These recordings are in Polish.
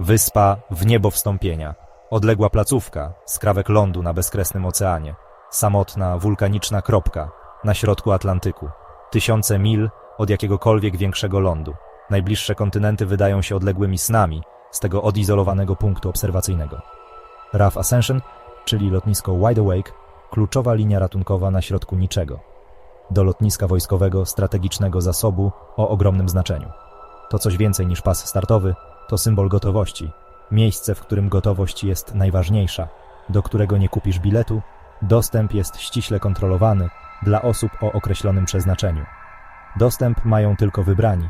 Wyspa w niebo wstąpienia. Odległa placówka, skrawek lądu na bezkresnym oceanie. Samotna, wulkaniczna kropka na środku Atlantyku. Tysiące mil od jakiegokolwiek większego lądu. Najbliższe kontynenty wydają się odległymi snami z tego odizolowanego punktu obserwacyjnego. RAF Ascension, czyli lotnisko Wide Awake, kluczowa linia ratunkowa na środku niczego. Do lotniska wojskowego strategicznego zasobu o ogromnym znaczeniu. To coś więcej niż pas startowy, to symbol gotowości. Miejsce, w którym gotowość jest najważniejsza, do którego nie kupisz biletu, dostęp jest ściśle kontrolowany dla osób o określonym przeznaczeniu. Dostęp mają tylko wybrani,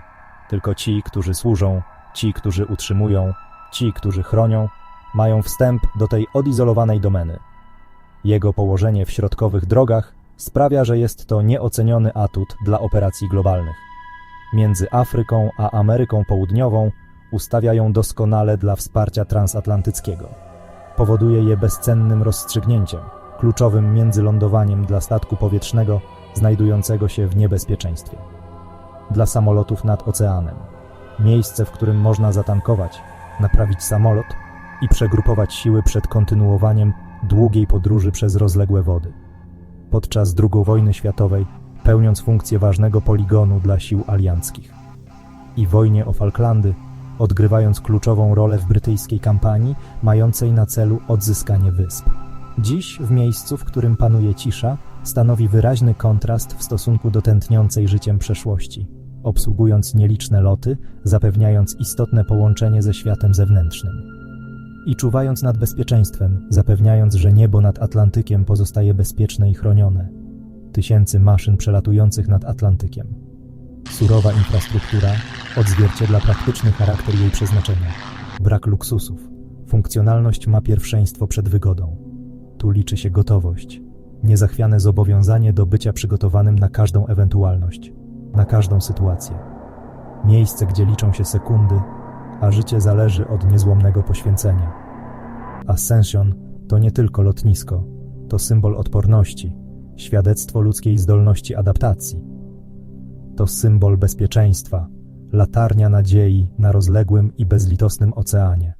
tylko ci, którzy służą, ci, którzy utrzymują, ci, którzy chronią, mają wstęp do tej odizolowanej domeny. Jego położenie w środkowych drogach sprawia, że jest to nieoceniony atut dla operacji globalnych. Między Afryką a Ameryką Południową ustawia ją doskonale dla wsparcia transatlantyckiego. Powoduje je bezcennym rozstrzygnięciem, kluczowym międzylądowaniem dla statku powietrznego znajdującego się w niebezpieczeństwie. Dla samolotów nad oceanem. Miejsce, w którym można zatankować, naprawić samolot i przegrupować siły przed kontynuowaniem długiej podróży przez rozległe wody. Podczas II wojny światowej, pełniąc funkcję ważnego poligonu dla sił alianckich. I wojnie o Falklandy, odgrywając kluczową rolę w brytyjskiej kampanii mającej na celu odzyskanie wysp. Dziś, w miejscu, w którym panuje cisza, stanowi wyraźny kontrast w stosunku do tętniącej życiem przeszłości, obsługując nieliczne loty, zapewniając istotne połączenie ze światem zewnętrznym. I czuwając nad bezpieczeństwem, zapewniając, że niebo nad Atlantykiem pozostaje bezpieczne i chronione. Tysięcy maszyn przelatujących nad Atlantykiem. Surowa infrastruktura odzwierciedla praktyczny charakter jej przeznaczenia. Brak luksusów. Funkcjonalność ma pierwszeństwo przed wygodą. Tu liczy się gotowość, niezachwiane zobowiązanie do bycia przygotowanym na każdą ewentualność, na każdą sytuację. Miejsce, gdzie liczą się sekundy, a życie zależy od niezłomnego poświęcenia. Ascension to nie tylko lotnisko, to symbol odporności, świadectwo ludzkiej zdolności adaptacji. To symbol bezpieczeństwa, latarnia nadziei na rozległym i bezlitosnym oceanie.